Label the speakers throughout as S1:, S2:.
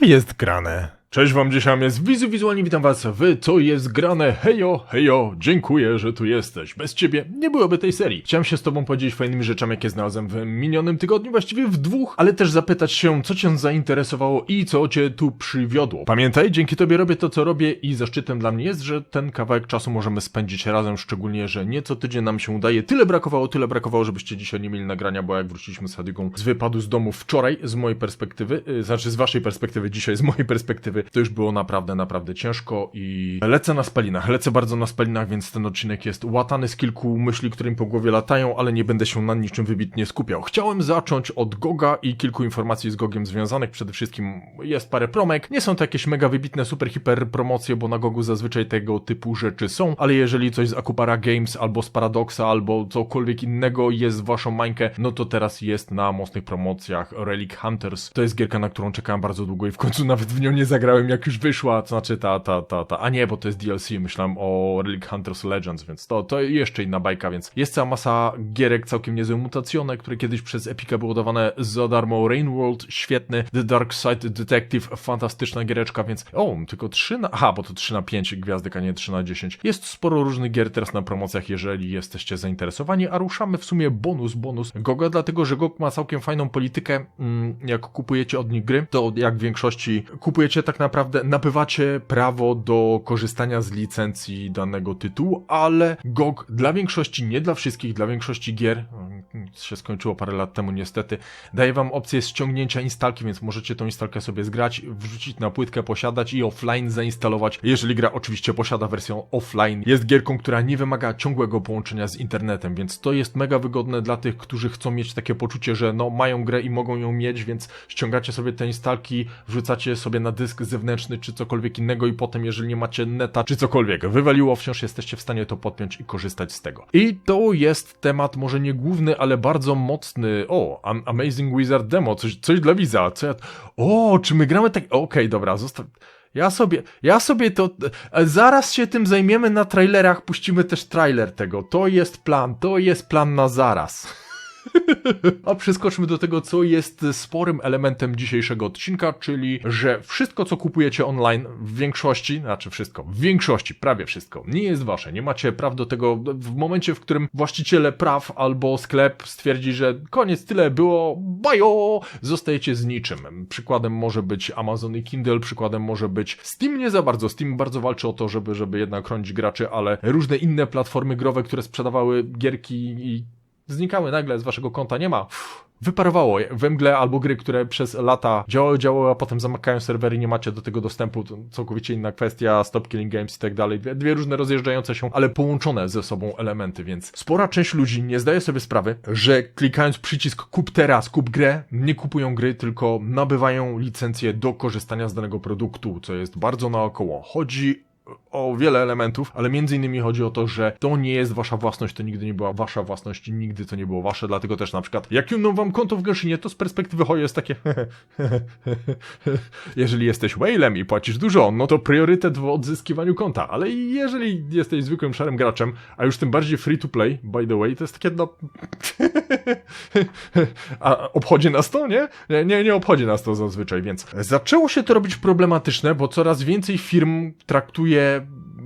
S1: Jest grane? Cześć wam, dzisiaj jest Wizu Wizualnie, witam was w Co jest grane, hejo, hejo, dziękuję, że tu jesteś. Bez ciebie nie byłoby tej serii. Chciałem się z tobą podzielić fajnymi rzeczami, jakie znalazłem w minionym tygodniu, właściwie w dwóch, ale też zapytać się, co cię zainteresowało i co cię tu przywiodło. Pamiętaj, dzięki tobie robię to, co robię i zaszczytem dla mnie jest, że ten kawałek czasu możemy spędzić razem, szczególnie, że nie co tydzień nam się udaje. Tyle brakowało, tyle brakowało, żebyście dzisiaj nie mieli nagrania, bo jak wróciliśmy z Hadigą z wypadu z domu wczoraj, z mojej perspektywy, yy, znaczy z waszej perspektywy, dzisiaj z mojej perspektywy, to już było naprawdę, naprawdę ciężko i lecę na spalinach, lecę bardzo na spalinach, więc ten odcinek jest łatany z kilku myśli, które mi po głowie latają, ale nie będę się na niczym wybitnie skupiał. Chciałem zacząć od Goga i kilku informacji z Gogiem związanych. Przede wszystkim jest parę promek. Nie są to jakieś mega wybitne, super, hiper promocje, bo na Gogu zazwyczaj tego typu rzeczy są, ale jeżeli coś z Akupara Games albo z Paradoxa albo cokolwiek innego jest w waszą mańkę, no to teraz jest na mocnych promocjach Relic Hunters. To jest gierka, na którą czekałem bardzo długo i w końcu nawet w nią nie zagrałem, jak już wyszła, to znaczy ta, ta, ta, ta, a nie, bo to jest DLC, myślałem o Relic Hunters Legends, więc to, to jeszcze inna bajka, więc jest cała masa gierek całkiem niezłe mutacjone, które kiedyś przez Epica były dawane za darmo, Rain World, świetny, The Dark Side Detective, fantastyczna giereczka, więc o, tylko 3 na, aha, bo to 3 na 5 gwiazdek, a nie 3 na 10. Jest sporo różnych gier teraz na promocjach, jeżeli jesteście zainteresowani, a ruszamy w sumie bonus, bonus Goga, dlatego, że GOG ma całkiem fajną politykę, mm, jak kupujecie od nich gry, to jak w większości kupujecie tak naprawdę nabywacie prawo do korzystania z licencji danego tytułu, ale GOG dla większości, nie dla wszystkich, dla większości gier, mm, się skończyło parę lat temu niestety, daje wam opcję ściągnięcia instalki, więc możecie tą instalkę sobie zgrać, wrzucić na płytkę, posiadać i offline zainstalować, jeżeli gra oczywiście posiada wersję offline. Jest gierką, która nie wymaga ciągłego połączenia z internetem, więc to jest mega wygodne dla tych, którzy chcą mieć takie poczucie, że no mają grę i mogą ją mieć, więc ściągacie sobie te instalki, wrzucacie sobie na dysk zewnętrzny czy cokolwiek innego i potem, jeżeli nie macie neta czy cokolwiek wywaliło, wciąż jesteście w stanie to podpiąć i korzystać z tego. I to jest temat może nie główny, ale bardzo mocny. O, Am- Amazing Wizard Demo, coś, coś dla widza. Co ja... O, czy my gramy tak... Okej, dobra, zostaw... Ja sobie, ja sobie to. e, Zaraz się tym zajmiemy na trailerach, puścimy też trailer tego. To jest plan, to jest plan na zaraz. A przeskoczmy do tego, co jest sporym elementem dzisiejszego odcinka, czyli że wszystko, co kupujecie online, w większości, znaczy wszystko, w większości, prawie wszystko, nie jest wasze. Nie macie praw do tego w momencie, w którym właściciele praw albo sklep stwierdzi, że koniec, tyle było, bajo, zostajecie z niczym. Przykładem może być Amazon i Kindle, przykładem może być Steam, nie za bardzo. Steam bardzo walczy o to, żeby, żeby jednak chronić graczy, ale różne inne platformy growe, które sprzedawały gierki i znikały nagle z waszego konta, nie ma. Uff, Wyparowało we mgle albo gry, które przez lata działały, działały, a potem zamykają serwery nie macie do tego dostępu. To całkowicie inna kwestia, Stop Killing Games i tak dalej. Dwie różne rozjeżdżające się, ale połączone ze sobą elementy, więc spora część ludzi nie zdaje sobie sprawy, że klikając przycisk kup teraz, kup grę, nie kupują gry, tylko nabywają licencję do korzystania z danego produktu, co jest bardzo naokoło. Chodzi o wiele elementów, ale między innymi chodzi o to, że to nie jest wasza własność, to nigdy nie była wasza własność, nigdy to nie było wasze, dlatego też na przykład jak jumną wam konto w Genshinie, to z perspektywy Hojo jest takie jeżeli jesteś whalem i płacisz dużo, no to priorytet w odzyskiwaniu konta, ale jeżeli jesteś zwykłym szarym graczem, a już tym bardziej free to play, by the way, to jest takie no... a obchodzi nas to, nie? Nie, nie, nie obchodzi nas to zazwyczaj, więc zaczęło się to robić problematyczne, bo coraz więcej firm traktuje é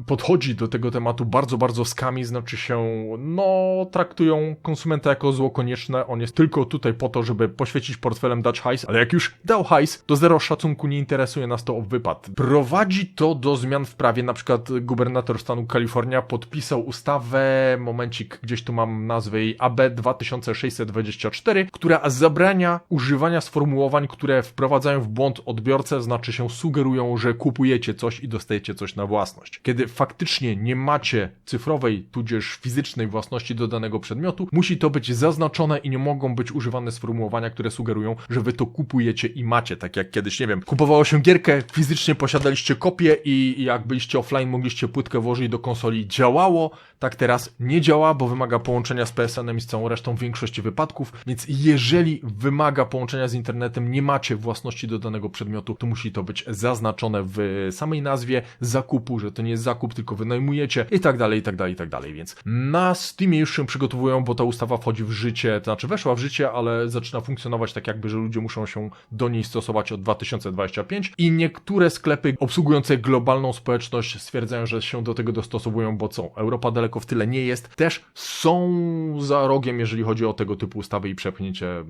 S1: podchodzi do tego tematu bardzo, bardzo skami, znaczy się, no, traktują konsumenta jako zło konieczne, on jest tylko tutaj po to, żeby poświecić portfelem, dać hajs, ale jak już dał hajs, to zero szacunku, nie interesuje nas to o wypad. Prowadzi to do zmian w prawie, na przykład gubernator stanu Kalifornia podpisał ustawę, momencik, gdzieś tu mam nazwę jej AB 2624, która zabrania używania sformułowań, które wprowadzają w błąd odbiorcę, znaczy się sugerują, że kupujecie coś i dostajecie coś na własność. Kiedy faktycznie nie macie cyfrowej, tudzież fizycznej własności do danego przedmiotu, musi to być zaznaczone i nie mogą być używane sformułowania, które sugerują, że wy to kupujecie i macie. Tak jak kiedyś, nie wiem, kupowało się gierkę, fizycznie posiadaliście kopię i jak byliście offline, mogliście płytkę włożyć do konsoli, działało. Tak teraz nie działa, bo wymaga połączenia z PSN-em i z całą resztą w większości wypadków, więc jeżeli wymaga połączenia z internetem, nie macie własności do danego przedmiotu, to musi to być zaznaczone w samej nazwie zakupu, że to nie jest zakup zakup, tylko wynajmujecie i tak dalej, i tak dalej, i tak dalej. Więc na Steamie już się przygotowują, bo ta ustawa wchodzi w życie, to znaczy weszła w życie, ale zaczyna funkcjonować tak jakby, że ludzie muszą się do niej stosować od 2025 i niektóre sklepy obsługujące globalną społeczność stwierdzają, że się do tego dostosowują, bo co, Europa daleko w tyle nie jest, też są za rogiem, jeżeli chodzi o tego typu ustawy i przepchnięcie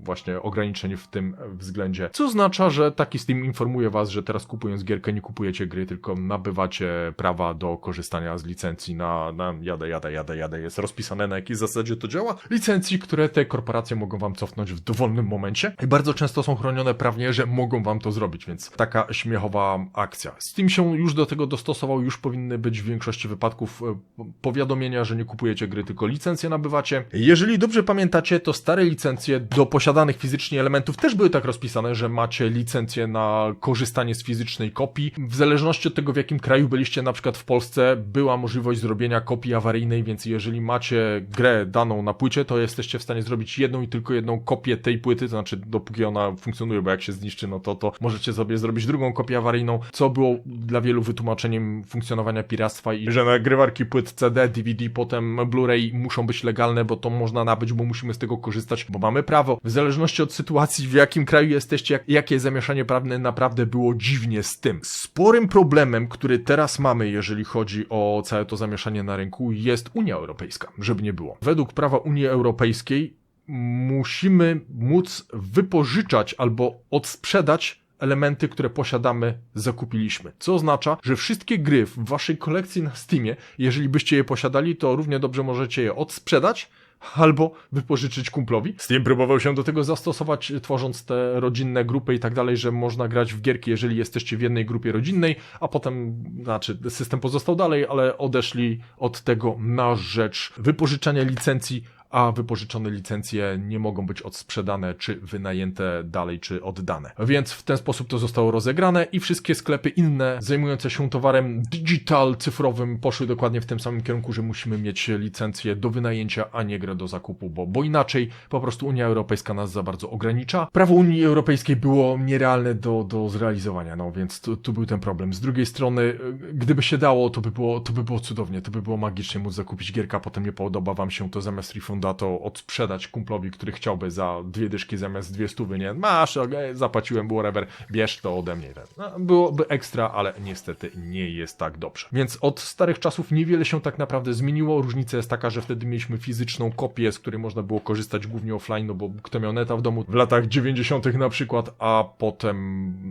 S1: właśnie ograniczeń w tym względzie. Co oznacza, że taki Steam informuje was, że teraz kupując gierkę nie kupujecie gry, tylko nabywacie prawa do korzystania z licencji na, na jadę, jadę, jadę, jadę. Jest rozpisane na jakiej zasadzie to działa. Licencji, które te korporacje mogą wam cofnąć w dowolnym momencie i bardzo często są chronione prawnie, że mogą wam to zrobić, więc taka śmiechowa akcja. Steam się już do tego dostosował, już powinny być w większości wypadków e, powiadomienia, że nie kupujecie gry, tylko licencje nabywacie. Jeżeli dobrze pamiętacie, to stare licencje do posiadanych fizycznie elementów też były tak rozpisane, że macie licencję na korzystanie z fizycznej kopii. W zależności od tego, w jakim kraju byliście, na przykład w Polsce, była możliwość zrobienia kopii awaryjnej, więc jeżeli macie grę daną na płycie, to jesteście w stanie zrobić jedną i tylko jedną kopię tej płyty, to znaczy dopóki ona funkcjonuje, bo jak się zniszczy, no to, to możecie sobie zrobić drugą kopię awaryjną, co było dla wielu wytłumaczeniem funkcjonowania piractwa i że nagrywarki płyt CD, DVD, potem Blu-ray muszą być legalne, bo to można nabyć, bo musimy z tego korzystać, bo mamy prawo. W zależności od sytuacji, w jakim kraju jesteście, jak, jakie zamieszanie prawne naprawdę było dziwnie z tym. Sporym problemem, który teraz mamy, jeżeli chodzi o całe to zamieszanie na rynku, jest Unia Europejska, żeby nie było. Według prawa Unii Europejskiej musimy móc wypożyczać albo odsprzedać elementy, które posiadamy, zakupiliśmy. Co oznacza, że wszystkie gry w waszej kolekcji na Steamie, jeżeli byście je posiadali, to równie dobrze możecie je odsprzedać, albo wypożyczyć kumplowi. Steam próbował się do tego zastosować, tworząc te rodzinne grupy i tak dalej, że można grać w gierki, jeżeli jesteście w jednej grupie rodzinnej, a potem, znaczy, system pozostał dalej, ale odeszli od tego na rzecz wypożyczania licencji a wypożyczone licencje nie mogą być odsprzedane, czy wynajęte dalej, czy oddane. Więc w ten sposób to zostało rozegrane i wszystkie sklepy inne zajmujące się towarem digital, cyfrowym poszły dokładnie w tym samym kierunku, że musimy mieć licencję do wynajęcia, a nie grę do zakupu, bo, bo inaczej po prostu Unia Europejska nas za bardzo ogranicza. Prawo Unii Europejskiej było nierealne do, do zrealizowania, no więc tu, tu był ten problem. Z drugiej strony, gdyby się dało, to by było, to by było cudownie, to by było magicznie móc zakupić gierka, potem nie podoba wam się to zamiast refunda to odsprzedać kumplowi, który chciałby za dwie dyszki zamiast dwie stówy, nie? Masz, okay, zapłaciłem, whatever, bierz to ode mnie. No, byłoby ekstra, ale niestety nie jest tak dobrze. Więc od starych czasów niewiele się tak naprawdę zmieniło. Różnica jest taka, że wtedy mieliśmy fizyczną kopię, z której można było korzystać głównie offline, no bo kto miał neta w domu w latach 90. na przykład, a potem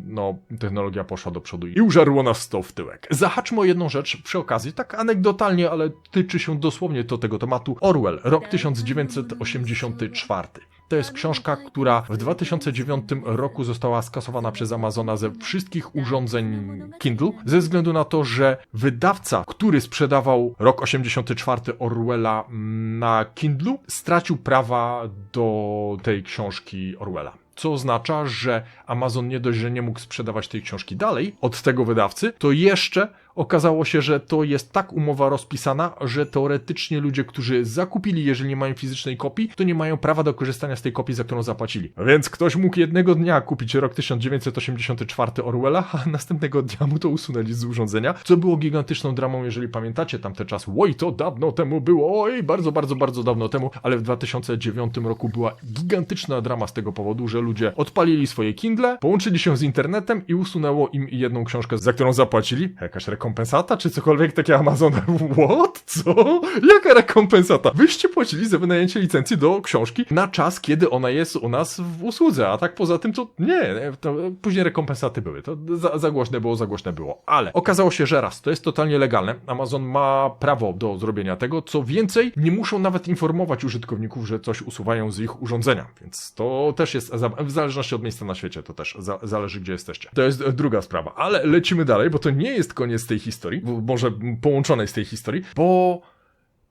S1: no technologia poszła do przodu i użarło nas to w tyłek. Zahaczmy o jedną rzecz przy okazji, tak anegdotalnie, ale tyczy się dosłownie do tego tematu. Orwell, rok 1984. To jest książka, która w 2009 roku została skasowana przez Amazona ze wszystkich urządzeń Kindle, ze względu na to, że wydawca, który sprzedawał rok 84 Orwella na Kindlu, stracił prawa do tej książki Orwella co oznacza, że Amazon nie dość, że nie mógł sprzedawać tej książki dalej od tego wydawcy, to jeszcze okazało się, że to jest tak umowa rozpisana, że teoretycznie ludzie, którzy zakupili, jeżeli nie mają fizycznej kopii, to nie mają prawa do korzystania z tej kopii, za którą zapłacili. Więc ktoś mógł jednego dnia kupić rok 1984 Orwella, a następnego dnia mu to usunęli z urządzenia, co było gigantyczną dramą, jeżeli pamiętacie tamte czasy. Oj, to dawno temu było, oj, bardzo, bardzo, bardzo dawno temu, ale w 2009 roku była gigantyczna drama z tego powodu, że ludzie odpalili swoje Kindle, połączyli się z internetem i usunęło im jedną książkę, za którą zapłacili. Jakaś rekompensata, czy cokolwiek takie Amazon. What? Co? Jaka rekompensata? Wyście płacili za wynajęcie licencji do książki na czas, kiedy ona jest u nas w usłudze, a tak poza tym to nie, to później rekompensaty były. To za, za głośne było, za głośne było. Ale okazało się, że raz, to jest totalnie legalne. Amazon ma prawo do zrobienia tego. Co więcej, nie muszą nawet informować użytkowników, że coś usuwają z ich urządzenia, więc to też jest w zależności od miejsca na świecie, to też za, zależy, gdzie jesteście. To jest druga sprawa, ale lecimy dalej, bo to nie jest koniec tej historii, może połączonej z tej historii, bo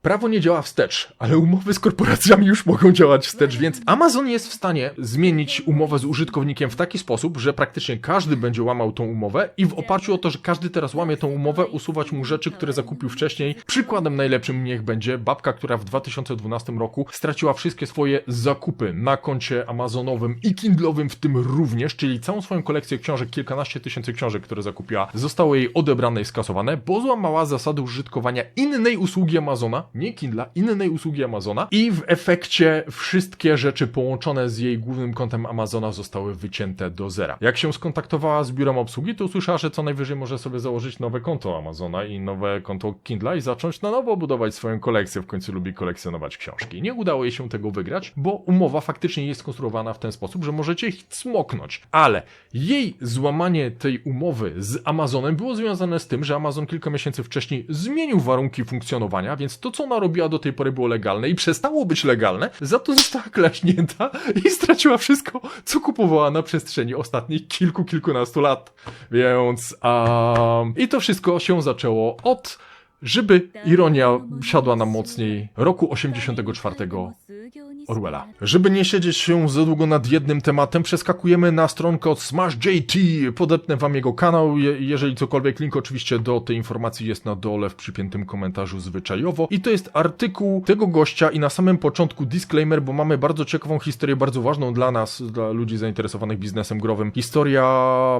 S1: prawo nie działa wstecz, ale umowy z korporacjami już mogą działać wstecz, więc Amazon jest w stanie zmienić umowę z użytkownikiem w taki sposób, że praktycznie każdy będzie łamał tą umowę i w oparciu o to, że każdy teraz łamie tą umowę, usuwać mu rzeczy, które zakupił wcześniej. Przykładem najlepszym niech będzie babka, która w 2012 roku straciła wszystkie swoje zakupy na koncie Amazonowym i Kindlowym w tym również, czyli całą swoją kolekcję książek, kilkanaście tysięcy książek, które zakupiła, zostało jej odebrane i skasowane, bo złamała zasady użytkowania innej usługi Amazona, nie Kindla, innej usługi Amazona i w efekcie wszystkie rzeczy połączone z jej głównym kontem Amazona zostały wycięte do zera. Jak się skontaktowała z biurem obsługi, to usłyszała, że co najwyżej może sobie założyć nowe konto Amazona i nowe konto Kindla i zacząć na nowo budować swoją kolekcję. W końcu lubi kolekcjonować książki. Nie udało jej się tego wygrać, bo umowa faktycznie jest skonstruowana w ten sposób, że możecie ich smoknąć. Ale jej złamanie tej umowy z Amazonem było związane z tym, że Amazon kilka miesięcy wcześniej zmienił warunki funkcjonowania, więc to, co ona robiła do tej pory było legalne i przestało być legalne, za to została klaśnięta i straciła wszystko, co kupowała na przestrzeni ostatnich kilku, kilkunastu lat. Więc um, i to wszystko się zaczęło od żeby ironia siadła nam mocniej roku 84 Orwella. Żeby nie siedzieć się za długo nad jednym tematem, przeskakujemy na stronkę od Smash JT. Podepnę wam jego kanał. Je jeżeli cokolwiek, link oczywiście do tej informacji jest na dole w przypiętym komentarzu zwyczajowo. I to jest artykuł tego gościa i na samym początku disclaimer, bo mamy bardzo ciekawą historię, bardzo ważną dla nas, dla ludzi zainteresowanych biznesem growym. Historia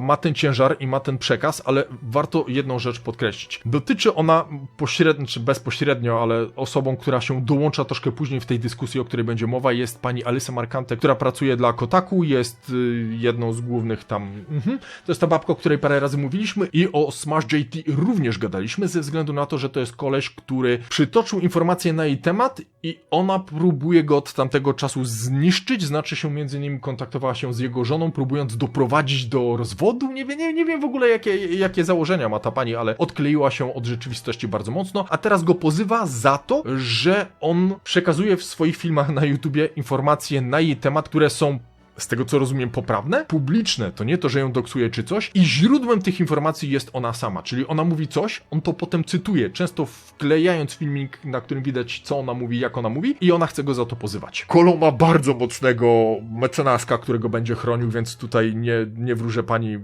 S1: ma ten ciężar i ma ten przekaz, ale warto jedną rzecz podkreślić. Dotyczy ona pośrednio, czy bezpośrednio, ale osobą, która się dołącza troszkę później w tej dyskusji, o której będzie mowa, jest pani Alyssa Markante, która pracuje dla Kotaku, jest y, jedną z głównych tam. Mhm. To jest ta babka, o której parę razy mówiliśmy i o Smash JT również gadaliśmy, ze względu na to, że to jest koleś, który przytoczył informacje na jej temat i ona próbuje go od tamtego czasu zniszczyć, znaczy się między innymi kontaktowała się z jego żoną, próbując doprowadzić do rozwodu. Nie wiem, nie, nie wiem w ogóle jakie, jakie założenia ma ta pani, ale odkleiła się od rzeczywistości bardzo mocno, a teraz go pozywa za to, że on przekazuje w swoich filmach na YouTubie informacje na jej temat, które są z tego co rozumiem, poprawne, publiczne, to nie to, że ją doksuje czy coś, i źródłem tych informacji jest ona sama, czyli ona mówi coś, on to potem cytuje, często wklejając filmik, na którym widać, co ona mówi, jak ona mówi, i ona chce go za to pozywać. Kolo ma bardzo mocnego mecenaska, którego będzie chronił, więc tutaj nie, nie wróżę pani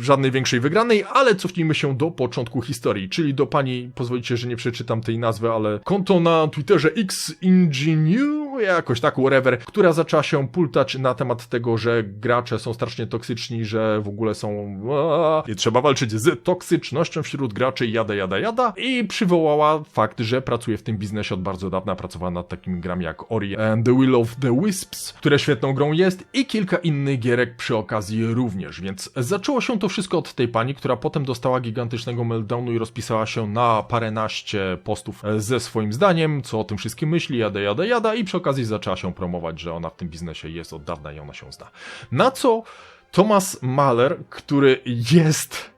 S1: żadnej większej wygranej, ale cofnijmy się do początku historii, czyli do pani, pozwolicie, że nie przeczytam tej nazwy, ale konto na Twitterze X Jakoś tak, whatever, która zaczęła się pultać na temat tego, że gracze są strasznie toksyczni, że w ogóle są i trzeba walczyć z toksycznością wśród graczy, jada, jada, jada. I przywołała fakt, że pracuje w tym biznesie od bardzo dawna, pracowała nad takimi grami jak Ori and the Will of the Wisps, które świetną grą jest i kilka innych gierek przy okazji również, więc zaczęło się to wszystko od tej pani, która potem dostała gigantycznego meltdownu i rozpisała się na paręnaście postów ze swoim zdaniem, co o tym wszystkim myśli, jada, jada, jada i przy okazji zaczęła się promować, że ona w tym biznesie jest od dawna i ona się zna. Na co Thomas Mahler, który jest...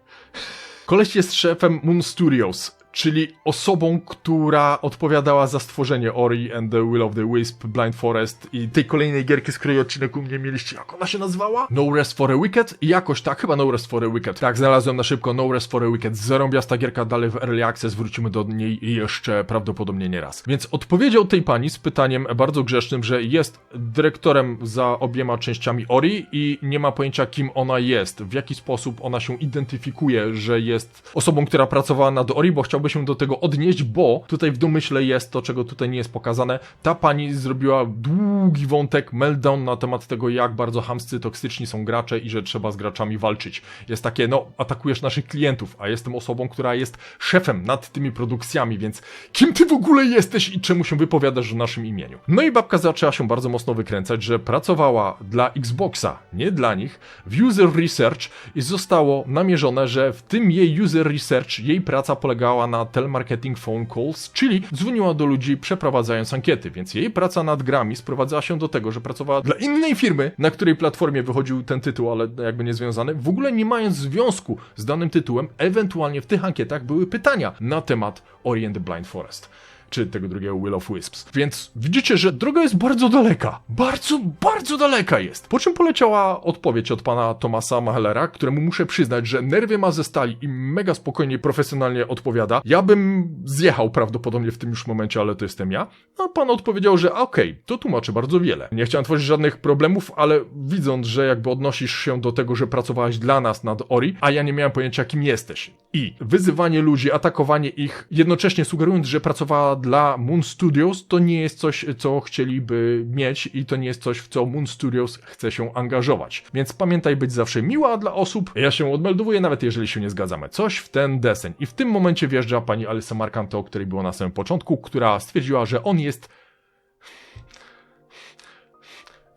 S1: Koleś jest szefem Moon Studios, czyli osobą, która odpowiadała za stworzenie Ori and the Will of the Wisp, Blind Forest i tej kolejnej gierki, z której odcinek u mnie mieliście, jak ona się nazywała? No Rest for a Wicked? I jakoś tak, chyba No Rest for a Wicked. Tak, znalazłem na szybko No Rest for a Wicked, zarąbiasta gierka dalej w Early Access, wrócimy do niej jeszcze prawdopodobnie nie raz. Więc odpowiedział tej pani z pytaniem bardzo grzecznym, że jest dyrektorem za obiema częściami Ori i nie ma pojęcia kim ona jest, w jaki sposób ona się identyfikuje, że jest osobą, która pracowała nad Ori, bo chciałby się do tego odnieść, bo tutaj w domyśle jest to, czego tutaj nie jest pokazane. Ta pani zrobiła długi wątek, meltdown na temat tego, jak bardzo hamscy, toksyczni są gracze i że trzeba z graczami walczyć. Jest takie, no, atakujesz naszych klientów, a jestem osobą, która jest szefem nad tymi produkcjami, więc kim ty w ogóle jesteś i czemu się wypowiadasz w naszym imieniu? No i babka zaczęła się bardzo mocno wykręcać, że pracowała dla Xboxa, nie dla nich, w user research i zostało namierzone, że w tym jej user research jej praca polegała na telemarketing phone calls, czyli dzwoniła do ludzi przeprowadzając ankiety, więc jej praca nad grami sprowadzała się do tego, że pracowała dla innej firmy, na której platformie wychodził ten tytuł, ale jakby niezwiązany, w ogóle nie mając związku z danym tytułem, ewentualnie w tych ankietach były pytania na temat Ori and the Blind Forest. Czy tego drugiego Will of Wisps. Więc widzicie, że droga jest bardzo daleka. Bardzo, bardzo daleka jest. Po czym poleciała odpowiedź od pana Tomasa Mahlera, któremu muszę przyznać, że nerwy ma ze stali i mega spokojnie profesjonalnie odpowiada. Ja bym zjechał prawdopodobnie w tym już momencie, ale to jestem ja. A pan odpowiedział, że okej, to tłumaczy bardzo wiele. Nie chciałem tworzyć żadnych problemów, ale widząc, że jakby odnosisz się do tego, że pracowałeś dla nas nad Ori, a ja nie miałem pojęcia, kim jesteś. I wyzywanie ludzi, atakowanie ich, jednocześnie sugerując, że pracowała dla Moon Studios, to nie jest coś, co chcieliby mieć i to nie jest coś, w co Moon Studios chce się angażować. Więc pamiętaj być zawsze miła dla osób. Ja się odmeldowuję, nawet jeżeli się nie zgadzamy. Coś w ten deseń. I w tym momencie wjeżdża pani Alyssa Markanto, o której było na samym początku, która stwierdziła, że on jest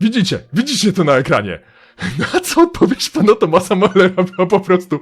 S1: Widzicie, widzicie to na ekranie. Na co odpowiedź pana Tomasa Mahlera była po prostu...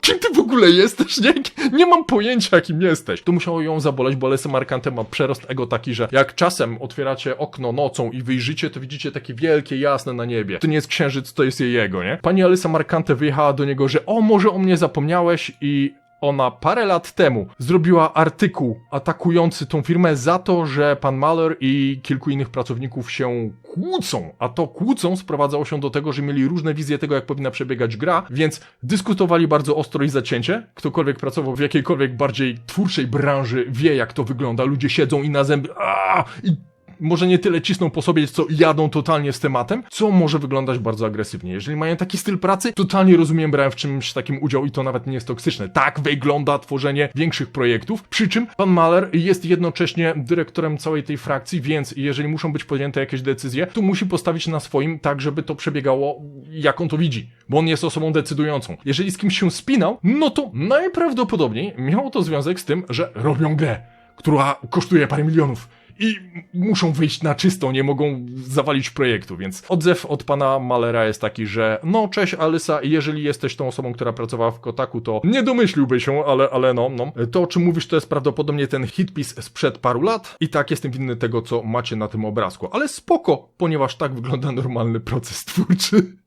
S1: Kim ty w ogóle jesteś? Nie, nie mam pojęcia, kim jesteś. To musiało ją zaboleć, bo Lesy Markante ma przerost ego taki, że jak czasem otwieracie okno nocą i wyjrzycie, to widzicie takie wielkie, jasne na niebie. To nie jest księżyc, to jest jej jego, nie? Pani Alyssa Markante wyjechała do niego, że o, może o mnie zapomniałeś i ona parę lat temu zrobiła artykuł atakujący tą firmę za to, że pan Mahler i kilku innych pracowników się kłócą, a to kłócą sprowadzało się do tego, że mieli różne wizje tego, jak powinna przebiegać gra, więc dyskutowali bardzo ostro i zacięcie. Ktokolwiek pracował w jakiejkolwiek bardziej twórczej branży wie, jak to wygląda. Ludzie siedzą i na zęby aaa, i może nie tyle cisną po sobie, co jadą totalnie z tematem, co może wyglądać bardzo agresywnie. Jeżeli mają taki styl pracy, totalnie rozumiem, brałem w czymś takim udział i to nawet nie jest toksyczne. Tak wygląda tworzenie większych projektów, przy czym pan Mahler jest jednocześnie dyrektorem całej tej frakcji, więc jeżeli muszą być podjęte jakieś decyzje, to musi postawić na swoim tak, żeby to przebiegało jak on to widzi, bo on jest osobą decydującą. Jeżeli z kimś się spinał, no to najprawdopodobniej miało to związek z tym, że robią grę, która kosztuje parę milionów i muszą wyjść na czysto, nie mogą zawalić projektu, więc odzew od pana Malera jest taki, że no cześć Alysa, jeżeli jesteś tą osobą, która pracowała w Kotaku, to nie domyśliłby się, ale, ale no, no. To o czym mówisz, to jest prawdopodobnie ten hitpis sprzed paru lat i tak jestem winny tego, co macie na tym obrazku, ale spoko, ponieważ tak wygląda normalny proces twórczy.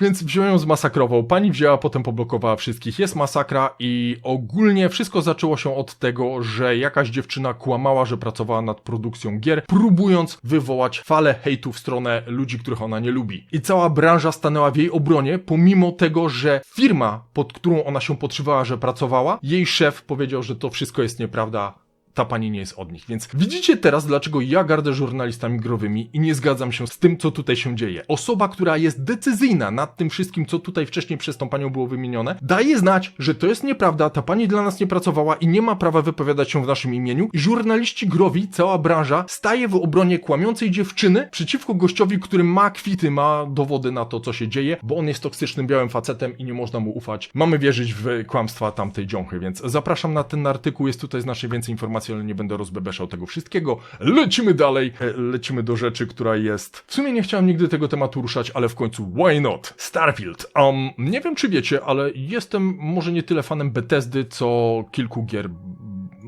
S1: Więc wziąłem ją zmasakrował. Pani wzięła, potem poblokowała wszystkich. Jest masakra i ogólnie wszystko zaczęło się od tego, że jakaś dziewczyna kłamała, że pracowała nad produkcją gier, próbując wywołać falę hejtu w stronę ludzi, których ona nie lubi. I cała branża stanęła w jej obronie, pomimo tego, że firma, pod którą ona się podszywała, że pracowała, jej szef powiedział, że to wszystko jest nieprawda, ta pani nie jest od nich. Więc widzicie teraz, dlaczego ja gardę żurnalistami growymi i nie zgadzam się z tym, co tutaj się dzieje. Osoba, która jest decyzyjna nad tym wszystkim, co tutaj wcześniej przez tą panią było wymienione, daje znać, że to jest nieprawda, ta pani dla nas nie pracowała i nie ma prawa wypowiadać się w naszym imieniu. I żurnaliści growi, cała branża, staje w obronie kłamiącej dziewczyny przeciwko gościowi, który ma kwity, ma dowody na to, co się dzieje, bo on jest toksycznym białym facetem i nie można mu ufać. Mamy wierzyć w kłamstwa tamtej dziąchy, więc zapraszam na ten artykuł, jest tutaj znacznie więcej informacji informacji, ale nie będę rozbebeszał tego wszystkiego. Lecimy dalej, e, lecimy do rzeczy, która jest... W sumie nie chciałem nigdy tego tematu ruszać, ale w końcu why not? Starfield. Um, nie wiem czy wiecie, ale jestem może nie tyle fanem Bethesdy, co kilku gier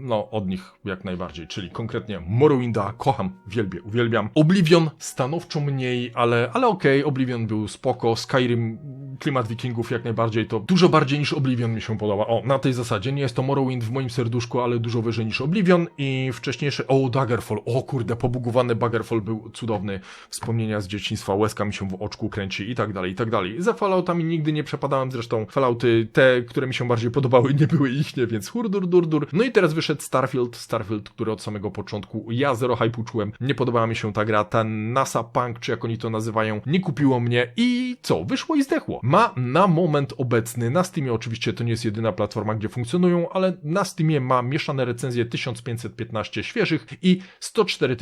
S1: no, od nich jak najbardziej, czyli konkretnie Morrowinda kocham, wielbię, uwielbiam. Oblivion stanowczo mniej, ale, ale okej, okay, Oblivion był spoko, Skyrim, klimat wikingów jak najbardziej, to dużo bardziej niż Oblivion mi się podoba. O, na tej zasadzie, nie jest to Morrowind w moim serduszku, ale dużo wyżej niż Oblivion i wcześniejsze, o, Daggerfall, o kurde, pobugowany Daggerfall był cudowny, wspomnienia z dzieciństwa, łezka mi się w oczku kręci i tak dalej, i tak dalej. Za Falloutami nigdy nie przepadałem, zresztą Fallouty, te, które mi się bardziej podobały, nie były ich, nie, więc hurdur, dur, dur. No i teraz wyszedł Starfield, Starfield, który od samego początku ja zero hype czułem, nie podobała mi się ta gra, ten NASA Punk, czy jak oni to nazywają, nie kupiło mnie i co, wyszło i zdechło. Ma na moment obecny, na Steamie oczywiście to nie jest jedyna platforma, gdzie funkcjonują, ale na Steamie ma mieszane recenzje 1515 świeżych i 104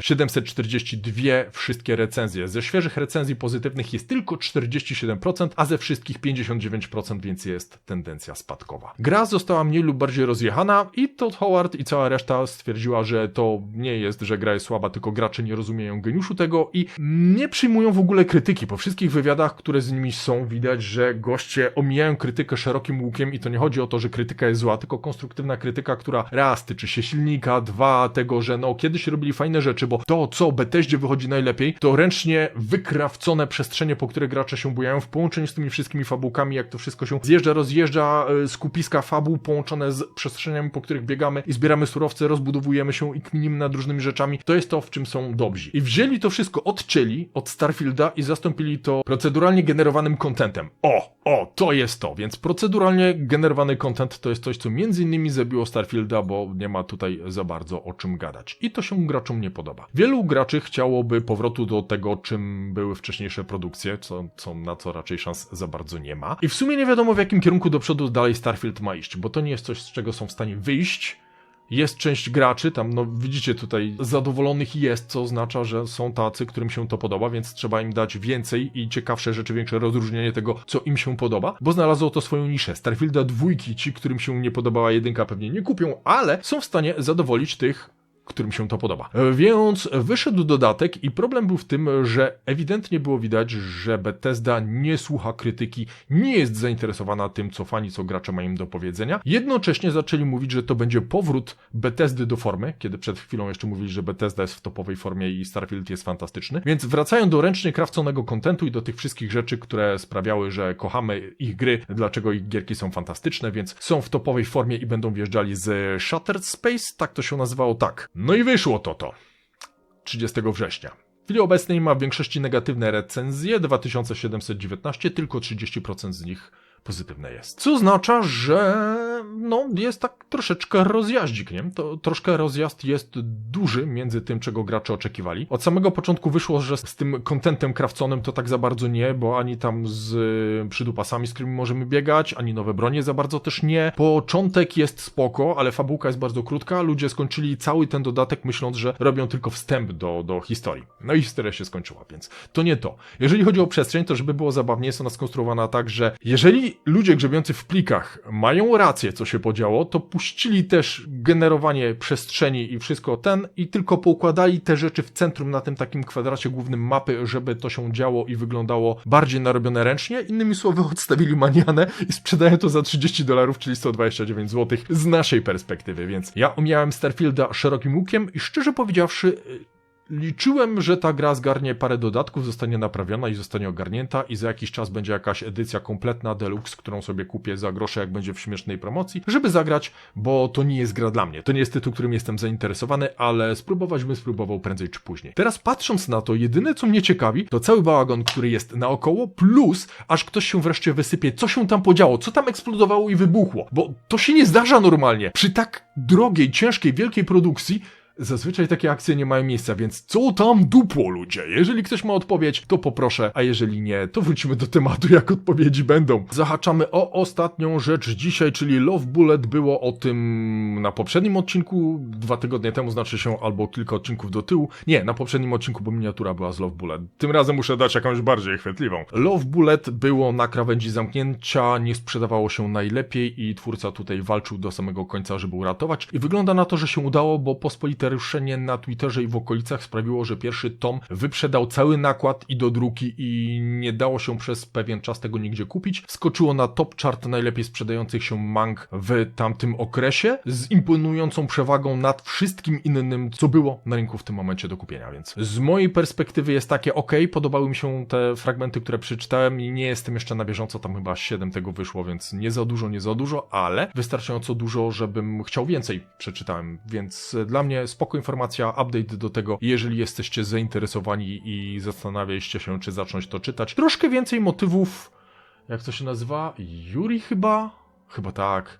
S1: 742 wszystkie recenzje. Ze świeżych recenzji pozytywnych jest tylko 47%, a ze wszystkich 59%, więc jest tendencja spadkowa. Gra została mniej lub bardziej rozjechana i Todd Howard i cała reszta stwierdziła, że to nie jest, że gra jest słaba, tylko gracze nie rozumieją geniuszu tego i nie przyjmują w ogóle krytyki. Po wszystkich wywiadach, które z nimi są, widać, że goście omijają krytykę szerokim łukiem i to nie chodzi o to, że krytyka jest zła, tylko konstruktywna krytyka, która raz tyczy się silnika, dwa tego, że no kiedyś robili fajne rzeczy, bo to, co Bethesdzie wychodzi najlepiej, to ręcznie wykrawcone przestrzenie, po które gracze się bujają w połączeniu z tymi wszystkimi fabułkami, jak to wszystko się zjeżdża, rozjeżdża, e, skupiska fabuł połączone z przestrzeniami, po których biegamy i zbieramy surowce, rozbudowujemy się i kminimy nad różnymi rzeczami. To jest to, w czym są dobrzy. I wzięli to wszystko, odcięli od Starfielda i zastąpili to proceduralnie generowanym contentem. O, o, to jest to. Więc proceduralnie generowany content to jest coś, co między innymi zabiło Starfielda, bo nie ma tutaj za bardzo o czym gadać. I to się graczom nie podoba. Wielu graczy chciałoby powrotu do tego, czym były wcześniejsze produkcje, co, co na co raczej szans za bardzo nie ma. I w sumie nie wiadomo w jakim kierunku do przodu dalej Starfield ma iść, bo to nie jest coś, z czego są w stanie wyjść. Jest część graczy, tam no widzicie tutaj, zadowolonych jest, co oznacza, że są tacy, którym się to podoba, więc trzeba im dać więcej i ciekawsze rzeczy, większe rozróżnienie tego, co im się podoba, bo znalazło to swoją niszę. Starfielda dwójki, ci, którym się nie podobała jedynka, pewnie nie kupią, ale są w stanie zadowolić tych, którym się to podoba. E, Więc wyszedł dodatek i problem był w tym, że ewidentnie było widać, że Bethesda nie słucha krytyki, nie jest zainteresowana tym, co fani, co gracze mają do powiedzenia. Jednocześnie zaczęli mówić, że to będzie powrót Bethesdy do formy, kiedy przed chwilą jeszcze mówili, że Bethesda jest w topowej formie i Starfield jest fantastyczny. Więc wracają do ręcznie krawconego kontentu i do tych wszystkich rzeczy, które sprawiały, że kochamy ich gry, dlaczego ich gierki są fantastyczne, więc są w topowej formie i będą wjeżdżali z Shattered Space, tak to się nazywało, tak. No i wyszło to to. 30 września. W chwili obecnej ma w większości negatywne recenzje, 2719, tylko 30% z nich pozytywne jest. Co oznacza, że no, jest tak troszeczkę rozjaździk, nie? To troszkę rozjazd jest duży między tym, czego gracze oczekiwali. Od samego początku wyszło, że z tym kontentem krawconym to tak za bardzo nie, bo ani tam z y, przydupasami, z którymi możemy biegać, ani nowe bronie za bardzo też nie. Początek jest spoko, ale fabułka jest bardzo krótka. Ludzie skończyli cały ten dodatek myśląc, że robią tylko wstęp do, do historii. No i historia się skończyła, więc to nie to. Jeżeli chodzi o przestrzeń, to żeby było zabawnie, jest ona skonstruowana tak, że jeżeli ludzie grzebiący w plikach mają rację, co się podziało, to puścili też generowanie przestrzeni i wszystko ten i tylko poukładali te rzeczy w centrum na tym takim kwadracie głównym mapy, żeby to się działo i wyglądało bardziej narobione ręcznie. Innymi słowy, odstawili manianę i sprzedają to za 30 dolarów, czyli 129 zł z naszej perspektywy, więc ja umiałem Starfielda szerokim łukiem i szczerze powiedziawszy, Liczyłem, że ta gra zgarnie parę dodatków, zostanie naprawiona i zostanie ogarnięta i za jakiś czas będzie jakaś edycja kompletna deluxe, którą sobie kupię za grosze, jak będzie w śmiesznej promocji, żeby zagrać, bo to nie jest gra dla mnie. To nie jest tytuł, którym jestem zainteresowany, ale spróbować bym spróbował prędzej czy później. Teraz patrząc na to, jedyne co mnie ciekawi, to cały bałagan, który jest naokoło, plus aż ktoś się wreszcie wysypie, co się tam podziało, co tam eksplodowało i wybuchło, bo to się nie zdarza normalnie. Przy tak drogiej, ciężkiej, wielkiej produkcji Zazwyczaj takie akcje nie mają miejsca, więc co tam dupło ludzie? Jeżeli ktoś ma odpowiedź, to poproszę, a jeżeli nie, to wrócimy do tematu, jak odpowiedzi będą. Zahaczamy o ostatnią rzecz dzisiaj, czyli Love Bullet było o tym na poprzednim odcinku, dwa tygodnie temu znaczy się albo kilka odcinków do tyłu. Nie, na poprzednim odcinku, bo miniatura była z Love Bullet. Tym razem muszę dać jakąś bardziej chwytliwą. Love Bullet było na krawędzi zamknięcia, nie sprzedawało się najlepiej i twórca tutaj walczył do samego końca, żeby uratować. I wygląda na to, że się udało, bo pospolite ruszenie na Twitterze i w okolicach sprawiło, że pierwszy tom wyprzedał cały nakład i do druki i nie dało się przez pewien czas tego nigdzie kupić. Skoczyło na top chart najlepiej sprzedających się mang w tamtym okresie z imponującą przewagą nad wszystkim innym, co było na rynku w tym momencie do kupienia, więc z mojej perspektywy jest takie ok, podobały mi się te fragmenty, które przeczytałem i nie jestem jeszcze na bieżąco, tam chyba 7 tego wyszło, więc nie za dużo, nie za dużo, ale wystarczająco dużo, żebym chciał więcej przeczytałem, więc dla mnie spoko informacja, update do tego, jeżeli jesteście zainteresowani i zastanawialiście się, czy zacząć to czytać. Troszkę więcej motywów, jak to się nazywa? Yuri chyba? Chyba tak.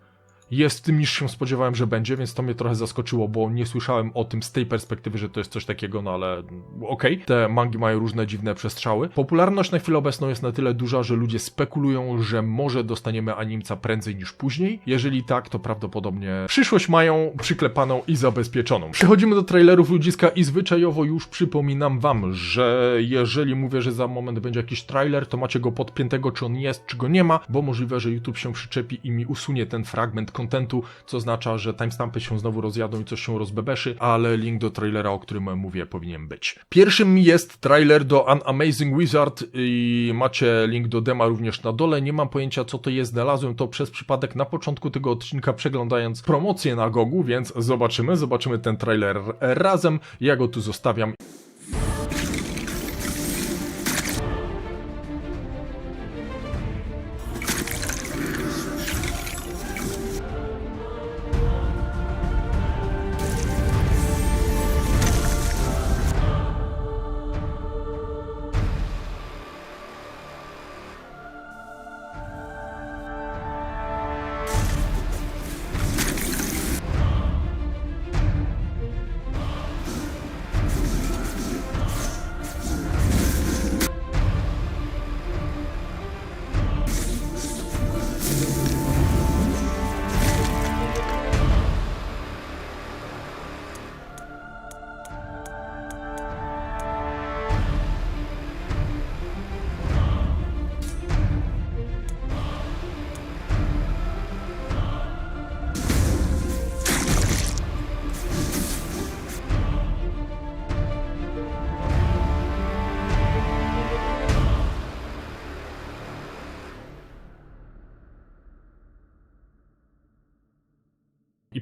S1: Jest w tym niż się spodziewałem, że będzie, więc to mnie trochę zaskoczyło, bo nie słyszałem o tym z tej perspektywy, że to jest coś takiego, no ale okej. Te mangi mają różne dziwne przestrzały. Popularność na chwilę obecną jest na tyle duża, że ludzie spekulują, że może dostaniemy animca prędzej niż później. Jeżeli tak, to prawdopodobnie przyszłość mają przyklepaną i zabezpieczoną. Przechodzimy do trailerów ludziska i zwyczajowo już przypominam wam, że jeżeli mówię, że za moment będzie jakiś trailer, to macie go podpiętego, czy on jest, czy go nie ma, bo możliwe, że YouTube się przyczepi i mi usunie ten fragment contentu, co oznacza, że timestampy się znowu rozjadą i coś się rozbebeszy, ale link do trailera, o którym mówię, powinien być. Pierwszym jest trailer do An Amazing Wizard i macie link do dema również na dole. Nie mam pojęcia, co to jest. Znalazłem to przez przypadek na początku tego odcinka, przeglądając promocję na Gogu, więc zobaczymy, zobaczymy ten trailer razem. Ja go tu zostawiam.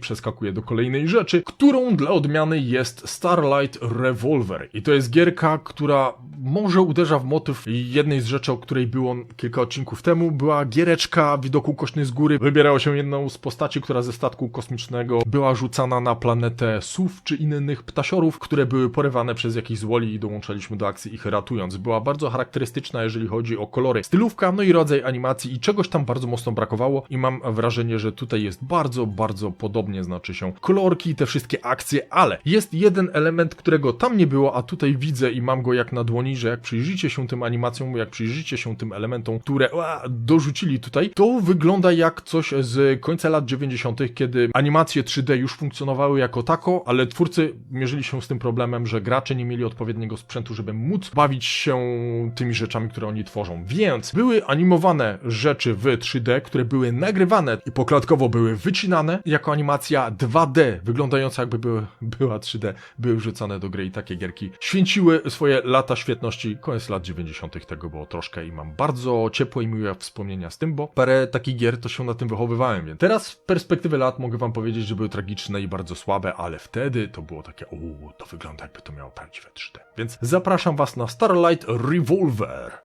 S1: Przeskakuję do kolejnej rzeczy, którą dla odmiany jest Starlight Revolver. I to jest gierka, która może uderza w motyw jednej z rzeczy, o której było kilka odcinków temu. Była giereczka widoku kośny z góry. Wybierało się jedną z postaci, która ze statku kosmicznego była rzucana na planetę sów czy innych ptasiorów, które były porywane przez jakiś złoli i dołączaliśmy do akcji ich ratując. Była bardzo charakterystyczna, jeżeli chodzi o kolory. Stylówka, no i rodzaj animacji i czegoś tam bardzo mocno brakowało i mam wrażenie, że tutaj jest bardzo, bardzo podobnie znaczy się kolorki, te wszystkie akcje, ale jest jeden element, którego tam nie było, a tutaj widzę i mam go jak na dłoni, że jak przyjrzycie się tym animacjom, jak przyjrzycie się tym elementom, które ua, dorzucili tutaj, to wygląda jak coś z końca lat 90., kiedy animacje 3D już funkcjonowały jako tako, ale twórcy mierzyli się z tym problemem, że gracze nie mieli odpowiedniego sprzętu, żeby móc bawić się tymi rzeczami, które oni tworzą. Więc były animowane rzeczy w 3D, które były nagrywane i poklatkowo były wycinane jako animacja 2D, wyglądająca jakby były, była 3D, były wrzucane do gry i takie gierki święciły swoje lata świetności. Koniec lat 90. tego było troszkę i mam bardzo ciepłe i miłe wspomnienia z tym, bo parę takich gier to się na tym wychowywałem, więc teraz w perspektywie lat mogę wam powiedzieć, że były tragiczne i bardzo słabe, ale wtedy to było takie, uuu, to wygląda jakby to miało prawdziwe 3D. Więc zapraszam was na Starlight Revolver.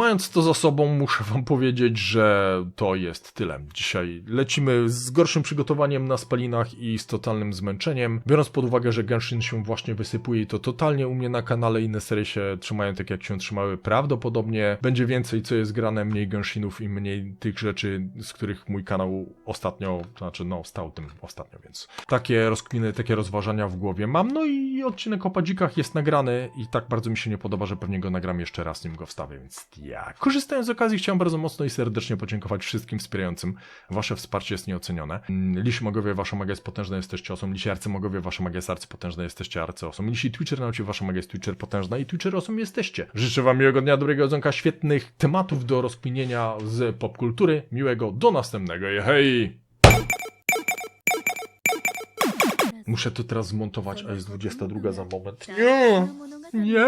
S1: Mając to za sobą, muszę wam powiedzieć, że to jest tyle. Dzisiaj lecimy z gorszym przygotowaniem na spalinach i z totalnym zmęczeniem. Biorąc pod uwagę, że Genshin się właśnie wysypuje i to totalnie u mnie na kanale inne serie się trzymają tak jak się trzymały, prawdopodobnie będzie więcej co jest grane, mniej Genshinów i mniej tych rzeczy, z których mój kanał ostatnio, znaczy no stał tym ostatnio, więc takie rozkminy, takie rozważania w głowie mam. No i odcinek o padzikach jest nagrany i tak bardzo mi się nie podoba, że pewnie go nagram jeszcze raz, nim go wstawię, więc ja. Korzystając z okazji, chciałem bardzo mocno i serdecznie podziękować wszystkim wspierającym. Wasze wsparcie jest nieocenione. Mm, Lisi Mogowie, wasza magia jest potężna, jesteście osą. Lisi Arcymogowie, wasza magia jest arcypotężna, jesteście arcyosą. Lisi Twitcher, nauczy wasza magia jest Twitcher potężna i Twitcher osą jesteście. Życzę wam miłego dnia, dobrego jedzonka, świetnych tematów do rozkminienia z popkultury. Miłego, do następnego i hej! Muszę to teraz zmontować, a jest 22 za moment. Nie! Nie!